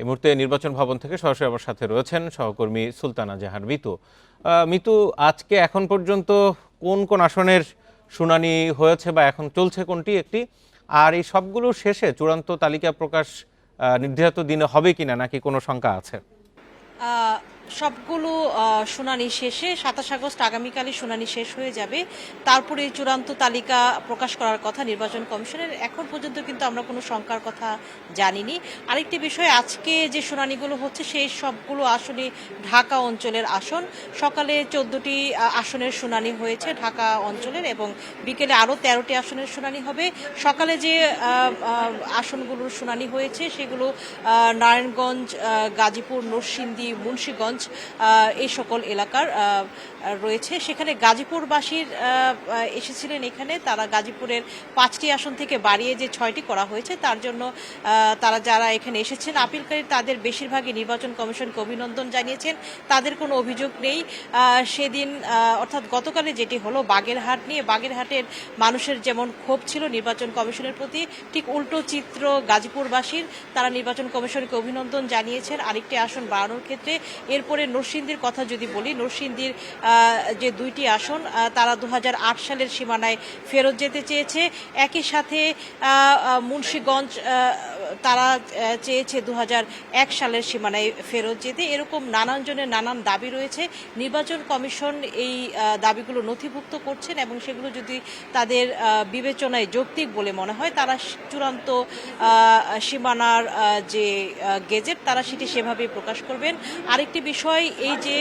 এই মুহূর্তে নির্বাচন ভবন থেকে সরাসরি আমার সাথে রয়েছেন সহকর্মী সুলতানা জাহান মিতু। মিতু, আজকে এখন পর্যন্ত কোন কোন আসনের শুনানি হয়েছে বা এখন চলছে কোনটি একটি? আর এই সবগুলো শেষে চূড়ান্ত তালিকা প্রকাশ নির্ধারিত দিনে হবে কিনা নাকি কোনো শঙ্কা আছে? সবগুলো শুনানি শেষে, সাতাশ আগস্ট আগামীকালই শুনানি শেষ হয়ে যাবে। তারপরে চূড়ান্ত তালিকা প্রকাশ করার কথা নির্বাচন কমিশনের। এখন পর্যন্ত কিন্তু আমরা কোনো শঙ্কার কথা জানিনি। আরেকটি বিষয়, আজকে যে শুনানিগুলো হচ্ছে, সেই সবগুলো আসলে ঢাকা অঞ্চলের আসন। সকালে চোদ্দটি আসনের শুনানি হয়েছে ঢাকা অঞ্চলের এবং বিকেলে আরও তেরোটি আসনের শুনানি হবে। সকালে যে আসনগুলোর শুনানি হয়েছে, সেগুলো নারায়ণগঞ্জ গাজীপুর, নরসিংদী, মুন্সীগঞ্জ আহ, এই সকল এলাকার রয়েছে। সেখানে গাজীপুরবাসীর এসেছিলেন এখানে। তারা গাজীপুরের পাঁচটি আসন থেকে বাড়িয়ে যে ছয়টি করা হয়েছে তার জন্য তারা যারা এখানে এসেছেন আপিলকারী তাদের বেশিরভাগই নির্বাচন কমিশনকে অভিনন্দন জানিয়েছেন। তাদের কোনো অভিযোগ নেই। সেদিন অর্থাৎ গতকালে যেটি হলো বাগেরহাট নিয়ে বাগেরহাটের মানুষের যেমন ক্ষোভ ছিল নির্বাচন কমিশনের প্রতি ঠিক উল্টো চিত্র গাজীপুরবাসীর তারা নির্বাচন কমিশনকে অভিনন্দন জানিয়েছেন। আরেকটি আসন বাড়ানোর ক্ষেত্রে এরপরে নরসিংদীর কথা যদি বলি, নরসিংদীর যে দুইটি আসন তারা দু হাজার আট সালের সীমানায় ফেরত যেতে চেয়েছে। একই সাথে মুন্সীগঞ্জ তারা চেয়েছে দু এক সালের সীমানায় ফেরত যেতে। এরকম নানান জনের নানান দাবি রয়েছে। নির্বাচন কমিশন এই দাবিগুলো নথিভুক্ত করছেন এবং সেগুলো যদি তাদের বিবেচনায় যৌক্তিক বলে মনে হয়, তারা চূড়ান্ত সীমানার যে গেজেট, তারা সেটি সেভাবেই প্রকাশ করবেন। আরেকটি বিষয়, এই যে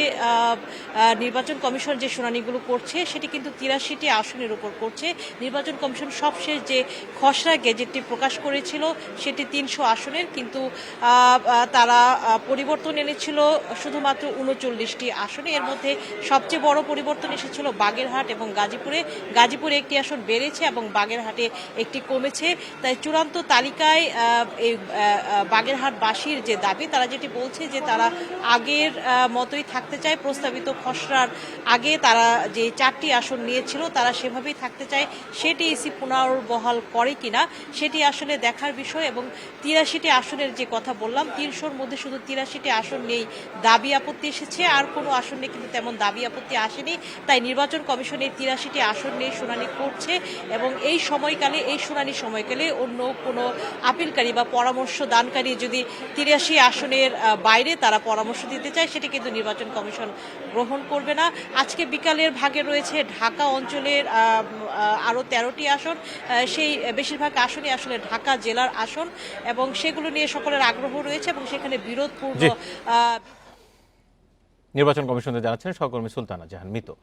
নির্বাচন কমিশন যে শুনানিগুলো করছে, সেটি কিন্তু তিরাশিটি আসনের উপর করছে। নির্বাচন কমিশন সবশেষ যে খসড়া গেজেটটি প্রকাশ করেছিল, সেটি তিনশো আসনের, কিন্তু তারা পরিবর্তন এনেছিল শুধুমাত্র উনচল্লিশটি আসনে। এর মধ্যে সবচেয়ে বড় পরিবর্তন এসেছিল বাগেরহাট এবং গাজীপুরে। গাজীপুরে একটি আসন বেড়েছে এবং বাগেরহাটে একটি কমেছে। তাই চূড়ান্ত তালিকায় এই বাগেরহাটবাসীর যে দাবি, তারা যেটি বলছে যে তারা আগের মতোই থাকতে চায়। প্রস্তাবিত খসড়ার আগে তারা যে চারটি আসন নিয়েছিল, তারা সেভাবেই থাকতে চায়। সেটি ইসি পুনর্বহাল করে কিনা, সেটি আসলে দেখার বিষয় এবং তিরাশিটি আসনের যে কথা বললাম তিনশোর মধ্যে শুধু তিরাশিটি আসন নেই দাবি আপত্তি এসেছে। আর কোনো আসন নিয়ে কিন্তু তেমন দাবি আপত্তি আসেনি। তাই নির্বাচন কমিশন এই তিরাশিটি আসন নিয়ে শুনানি করছে এবং এই সময়কালে এই শুনানি সময়কালে অন্য কোনো আপিলকারী বা পরামর্শ দানকারী যদি তিরাশি আসনের বাইরে তারা পরামর্শ দিতে চায় সেটি কিন্তু নির্বাচন কমিশন গ্রহণ করবে না। আজকে বিকালের ভাগে রয়েছে ঢাকা অঞ্চলের আহ, তেরোটি আসন। সেই বেশিরভাগ আসনই আসলে ঢাকা জেলার আসন। এবং সেগুলো নিয়ে সকলের আগ্রহ রয়েছে এবং সেখানে বিরোধপূর্ণ নির্বাচন কমিশনে জানাচ্ছেন সহকর্মী সুলতানা জাহান মিতু।